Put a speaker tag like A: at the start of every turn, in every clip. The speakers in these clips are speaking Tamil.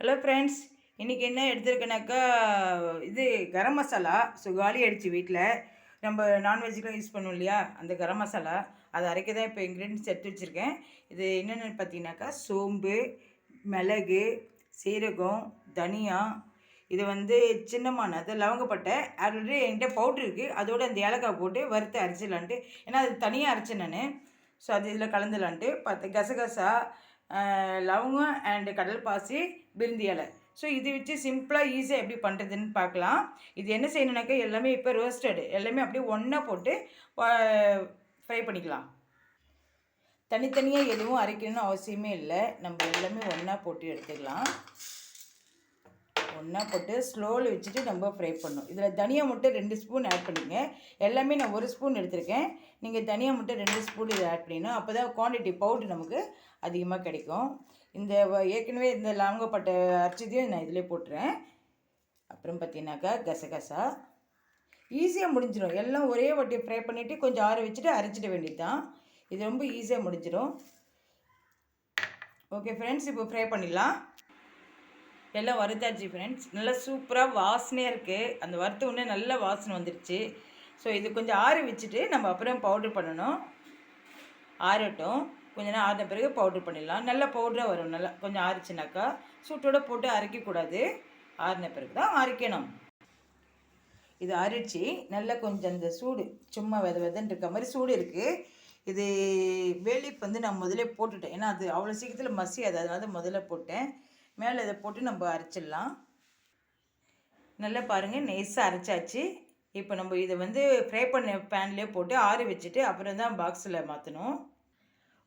A: ஹலோ ஃப்ரெண்ட்ஸ் இன்றைக்கி என்ன எடுத்துருக்கேனாக்கா இது கரம் மசாலா ஸோ காலி ஆயிடுச்சு வீட்டில் நம்ம நான்வெஜ்லாம் யூஸ் பண்ணுவோம் இல்லையா? அந்த கரம் மசாலா. அதை அரைக்க தான் இப்போ இன்க்ரீடியன்ஸ் எடுத்து வச்சுருக்கேன். இது என்னென்னு பார்த்தீங்கன்னாக்கா சோம்பு மிளகு சீரகம் தனியா. இது வந்து சின்னமான அது லவங்கப்பட்டை. ஆல்ரெடி என்கிட்ட பவுட்ரு இருக்குது அதோட அந்த ஏலக்காய் போட்டு வறுத்து அரைச்சிடலான்ட்டு. ஏன்னா அது தனியாக அரைச்சேன் நான். ஸோ அது இதில் கலந்துலான்ட்டு பார்த்து கசகசா லவங்கம் அண்டு கடல் பாசி பிரிந்தி இலை. ஸோ இது வச்சு சிம்பிளாக ஈஸியாக எப்படி பண்ணுறதுன்னு பார்க்கலாம். இது என்ன செய்யணுனாக்கா எல்லாமே இப்போ ரோஸ்டடு எல்லாமே அப்படியே ஒன்றா போட்டு ஃப்ரை பண்ணிக்கலாம். தனித்தனியாக எதுவும் அரைக்கணும்னு அவசியமே இல்லை. நம்ம எல்லாமே ஒன்றா போட்டு எடுத்துக்கலாம். ஒன்றா போட்டு ஸ்லோவில் வச்சுட்டு நம்ம ஃப்ரை பண்ணணும். இதில் தனியா மட்டும் ரெண்டு ஸ்பூன் ஆட் பண்ணிங்க. எல்லாமே நான் ஒரு ஸ்பூன் எடுத்திருக்கேன். நீங்கள் தனியா மட்டும் ரெண்டு ஸ்பூன் இதை ஆட் பண்ணிடணும் அப்போ தான் குவான்டிட்டி பவுடர் நமக்கு அதிகமாக கிடைக்கும். இந்த ஏற்கனவே இந்த லாங்கப்பட்ட அரைச்சதையும் நான் இதிலே போட்டுறேன். அப்புறம் பார்த்தீங்கன்னாக்கா கசகசா. ஈஸியாக முடிஞ்சிடும் எல்லாம் ஒரே வாட்டி ஃப்ரை பண்ணிவிட்டு கொஞ்சம் ஆற வச்சுட்டு அரைச்சிட வேண்டியது தான் இது ரொம்ப ஈஸியாக முடிஞ்சிடும் ஓகே ஃப்ரெண்ட்ஸ் இப்போ ஃப்ரை பண்ணிடலாம். எல்லாம் வறுத்தாச்சு ஃப்ரெண்ட்ஸ் நல்லா சூப்பராக வாசனையாக இருக்குது அந்த வறுத்த உடனே நல்ல வாசனை வந்துடுச்சு ஸோ இது கொஞ்சம் ஆற வச்சுட்டு நம்ம அப்புறம் பவுட்ரு பண்ணணும். ஆறட்டும். கொஞ்ச நேரம் ஆறின பிறகு பவுட்ரு பண்ணிடலாம். நல்ல பவுடராக வரும். நல்லா கொஞ்சம் ஆறிச்சுனாக்கா சூட்டோட போட்டு அரைக்கக்கூடாது. ஆறின பிறகு தான் அரைக்கணும். இது அரிச்சு நல்லா கொஞ்சம் அந்த சூடு சும்மா வித வெதன்னு இருக்க மாதிரி சூடு இருக்குது இது வேலிப் வந்து நான் முதலே போட்டுட்டேன். ஏன்னா அது அவ்வளோ சீக்கிரத்தில் மசியாது. அதனால முதல்ல போட்டேன். மேலே இதை போட்டு நம்ம அரைச்சிடலாம். நல்லா பாருங்கள் நெய்ஸாக அரைச்சாச்சு. இப்போ நம்ம இதை வந்து ஃப்ரை பண்ண பேன்லேயே போட்டு ஆற வச்சுட்டு அப்புறம் தான் பாக்ஸில் மாற்றணும்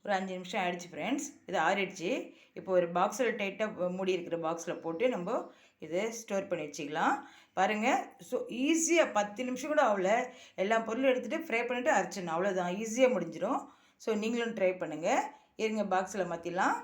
A: ஒரு அஞ்சு நிமிஷம் ஆயிடுச்சு ஃப்ரெண்ட்ஸ் இது ஆறிடுச்சு. இப்போ ஒரு பாக்ஸில் டைட்டாக மூடி இருக்கிற பாக்ஸில் போட்டு நம்ம இதை ஸ்டோர் பண்ணி வச்சுக்கலாம். பாருங்கள் ஸோ ஈஸியாக பத்து நிமிஷம் கூட ஆகல. எல்லா பொருளும் எடுத்துகிட்டு ஃப்ரை பண்ணிவிட்டு அரைச்சிடணும். அவ்வளோதான் ஈஸியாக முடிஞ்சிடும் ஸோ நீங்களும் ட்ரை பண்ணுங்கள் இருங்க பாக்ஸில் மாற்றிடலாம்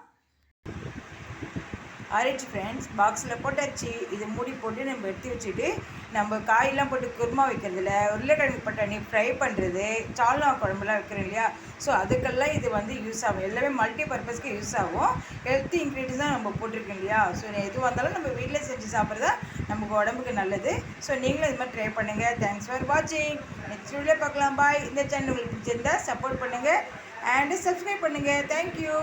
A: ஆரிச்சு ஃப்ரெண்ட்ஸ் பாக்ஸில் போட்டாச்சு. இது மூடி போட்டு நம்ம எடுத்து வச்சுட்டு நம்ம காயெல்லாம் போட்டு குருமா வைக்கிறதுல உருளைக்கிழங்கு பட்டாணி ஃப்ரை பண்ணுறது சால்னா குழம்புலாம் வைக்கிறோம் இல்லையா? ஸோ அதுக்கெல்லாம் இது வந்து யூஸ் ஆகும். எல்லாமே மல்டி பர்பஸ்க்கு யூஸ் ஆகும். ஹெல்த்தி இன்க்ரீடியன்ஸ் தான் நம்ம போட்டிருக்கோம் இல்லையா? ஸோ எதுவாக இருந்தாலும் நம்ம வீட்டில் செஞ்சு சாப்பிட்றதா நமக்கு உடம்புக்கு நல்லது. ஸோ நீங்களும் இது மாதிரி ட்ரை பண்ணுங்கள் தேங்க்ஸ் ஃபார் வாட்சிங் நெக்ஸ்ட் வீடியோ பார்க்கலாம். பாய் இந்த சேனல் உங்களுக்கு பிடிச்சிருந்தா சப்போர்ட் பண்ணுங்கள் அண்டு சப்ஸ்கிரைப் பண்ணுங்கள் தேங்க்யூ